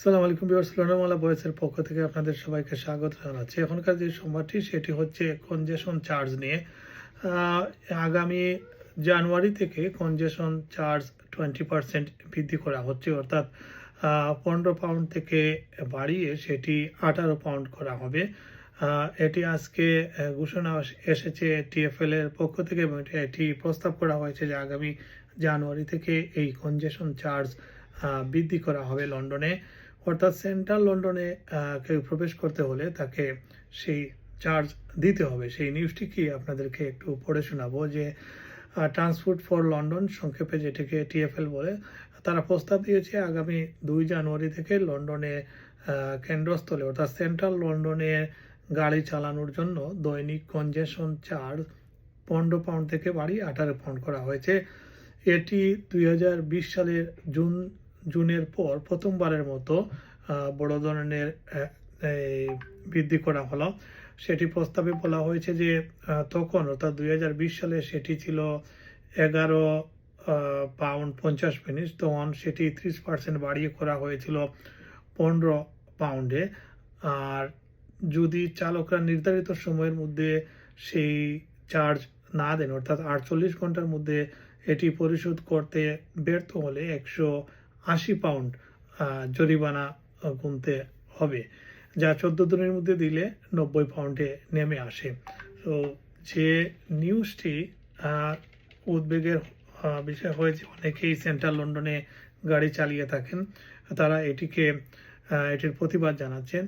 সালাম আলাইকুম বিয়ার্স লোনামালা বয়েসের পক্ষ থেকে আপনাদের সবাইকে স্বাগত জানাচ্ছি। এখনকার যে সংবাদটি সেটি হচ্ছে কনজেশন চার্জ নিয়ে। আগামী জানুয়ারি থেকে কনজেশন চার্জ টোয়েন্টি পার্সেন্ট বৃদ্ধি করা হচ্ছে, অর্থাৎ পনেরো পাউন্ড থেকে বাড়িয়ে সেটি আঠারো পাউন্ড করা হবে। এটি আজকে ঘোষণা এসেছে টিএফএল এর পক্ষ থেকে এবং এটি প্রস্তাব করা হয়েছে যে আগামী জানুয়ারি থেকে এই কনজেশন চার্জ বৃদ্ধি করা হবে লন্ডনে। অর্থাৎ সেন্ট্রাল লন্ডনে কেউ প্রবেশ করতে হলে তাকে সেই চার্জ দিতে হবে। সেই নিউজটি কি আপনাদেরকে একটু পড়ে শোনাবো যে ট্রান্সপোর্ট ফর লন্ডন সংক্ষেপে যেটিকে টিএফএল বলে, তারা প্রস্তাব দিয়েছে আগামী দুই জানুয়ারি থেকে লন্ডনে কেন্দ্রস্থলে অর্থাৎ সেন্ট্রাল লন্ডনে গাড়ি চালানোর জন্য দৈনিক কনজেশন চার্জ পনেরো পাউন্ড থেকে বাড়ি আঠারো পাউন্ড করা হয়েছে। এটি দুই হাজার বিশ সালের জুন জুনের পর প্রথমবারের মতো বড় ধরনের বৃদ্ধি করা হলো। সেটি প্রস্তাবে বলা হয়েছে যে তখন অর্থাৎ দুই হাজার বিশ সালে সেটি ছিল এগারো পাউন্ড পঞ্চাশ পেনিস তখন সেটি ত্রিশ পার্সেন্ট বাড়িয়ে করা হয়েছিল পনেরো পাউন্ডে। আর যদি চালকরা নির্ধারিত সময়ের মধ্যে সেই চার্জ না দেন, অর্থাৎ আটচল্লিশ ঘণ্টার মধ্যে এটি পরিশোধ করতে ব্যর্থ হলে একশো আশি পাউন্ড জরিমানা গুনতে হবে, যা চোদ্দ দিনের মধ্যে দিলে নব্বই পাউন্ডে নেমে আসে। তো যে নিউজটি উদ্বেগের বিষয় হয়েছে, অনেকেই সেন্ট্রাল লন্ডনে গাড়ি চালিয়ে থাকেন, তারা এটিকে এটির প্রতিবাদ জানাচ্ছেন।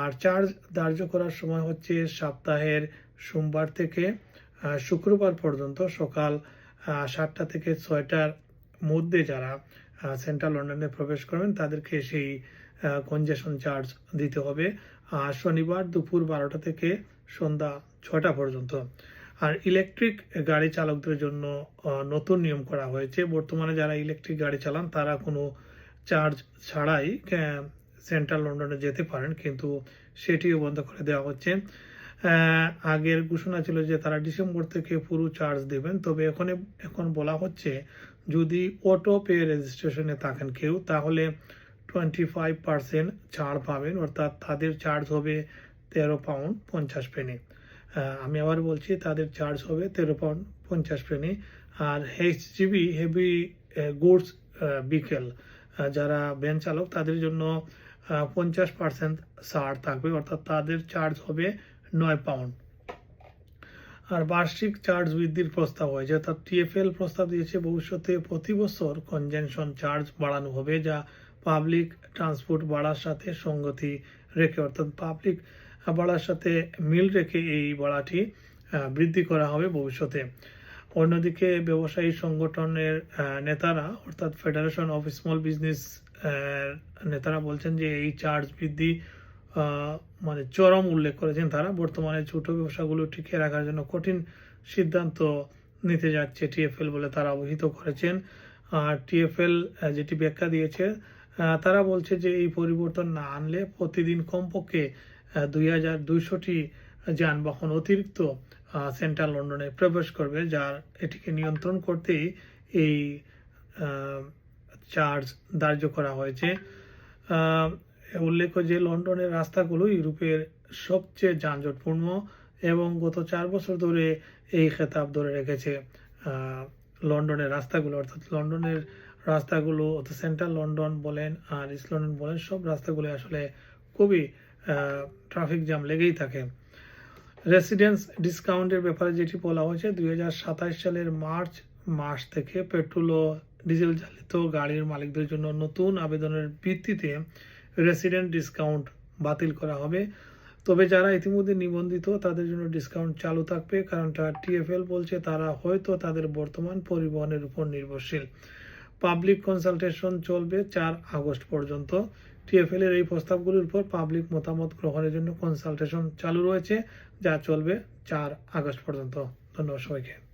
আর চার্জ ধার্য করার সময় হচ্ছে সপ্তাহের সোমবার থেকে শুক্রবার পর্যন্ত সকাল সাতটা থেকে ছয়টার মধ্যে যারা সেন্ট্রাল লন্ডনে প্রবেশ করবেন। তাদেরকে সেই কনজেশন চার্জ দিতে হবে। শনিবার দুপুর বারোটা থেকে সন্ধ্যা ছটা পর্যন্ত। আর ইলেকট্রিক গাড়ি চালকদের জন্য নতুন নিয়ম করা হয়েছে। বর্তমানে যারা ইলেকট্রিক গাড়ি চালান, তারা কোনো চার্জ ছাড়াই সেন্ট্রাল লন্ডনে যেতে পারেন। কিন্তু সেটিও বন্ধ করে দেওয়া হচ্ছে। আগের ঘোষণা ছিল যে তারা ডিসেম্বর থেকে পুরো চার্জ দেবেন। তবে এখন এখন বলা হচ্ছে যদি অটো পে রেজিস্ট্রেশনে থাকেন কেউ, তাহলে টোয়েন্টি ফাইভ পার্সেন্ট ছাড় পাবেন, অর্থাৎ তাদের চার্জ হবে তেরো পাউন্ড পঞ্চাশ পেনি আমি আবার বলছি, তাদের চার্জ হবে তেরো পাউন্ড পঞ্চাশ পেনি আর এইচজিবি হেভি গুডস বিকেল যারা ভ্যান চালক, তাদের জন্য পঞ্চাশ পার্সেন্ট ছাড় থাকবে, অর্থাৎ তাদের চার্জ হবে নয় পাউন্ড আর বার্ষিক চার্জ বৃদ্ধির প্রস্তাব হয়েছে অর্থাৎ টিএফএল প্রস্তাব দিয়েছে ভবিষ্যতে প্রতি বছর কনজেনশন চার্জ বাড়ানো হবে, যা পাবলিক ট্রান্সপোর্ট বাড়ার সাথে সঙ্গতি রেখে, অর্থাৎ পাবলিক বাড়ার সাথে মিল রেখে এই বাড়াটি বৃদ্ধি করা হবে ভবিষ্যতে। অন্যদিকে ব্যবসায়ী সংগঠনের নেতারা, অর্থাৎ ফেডারেশন অফ স্মল বিজনেস নেতারা বলছেন যে এই চার্জ বৃদ্ধি মানে চরম উল্লেখ করেছেন তারা। বর্তমানে ছোট ব্যবসাগুলো টিকিয়ে রাখার জন্য কঠিন সিদ্ধান্ত নিতে যাচ্ছে টিএফএল বলে তারা অবহিত করেছেন। আর টিএফএল যেটি ব্যাখ্যা দিয়েছে তারা বলছে যে এই পরিবর্তন না আনলে প্রতিদিন কমপক্ষে দুই হাজার দুইশোটি যানবাহন অতিরিক্ত সেন্ট্রাল লন্ডনে প্রবেশ করবে, যার এটিকে নিয়ন্ত্রণ করতেই এই চার্জ ধার্য করা হয়েছে। উল্লেখ্য যে লন্ডনের রাস্তাগুলো ইউরোপের সবচেয়ে যানজটপূর্ণ এবং গত চার বছর ধরে এই খেতাব ধরে রেখেছে। লন্ডনের রাস্তাগুলো, অর্থাৎ লন্ডনের রাস্তাগুলো, অর্থাৎ সেন্ট্রাল লন্ডন বলেন আর ইস্ট লন্ডন বলেন, সব রাস্তাগুলো আসলে খুবই ট্রাফিক জ্যাম লেগেই থাকে। রেসিডেন্স ডিসকাউন্টের ব্যাপারে যেটি বলা হয়েছে, দুই হাজার সাতাশ সালের মার্চ মাস থেকে পেট্রোল ও ডিজেল চালিত গাড়ির মালিকদের জন্য নতুন আবেদনের ভিত্তিতে রেসিডেন্ট ডিসকাউন্ট বাতিল করা হবে। তবে যারা ইতিমধ্যে নিবন্ধিত, তাদের জন্য ডিসকাউন্ট চালু থাকবে কারণটা টিএফএল বলছে, তারা হয়তো তাদের বর্তমান পরিবহনের উপর নির্ভরশীল। পাবলিক কনসালটেশন চলবে চার আগস্ট পর্যন্ত। টিএফএল এর এই প্রস্তাবগুলির উপর পাবলিক মতামত গ্রহণের জন্য কনসালটেশন চালু রয়েছে, যা চলবে চার আগস্ট পর্যন্ত। ধন্যবাদ সবাইকে।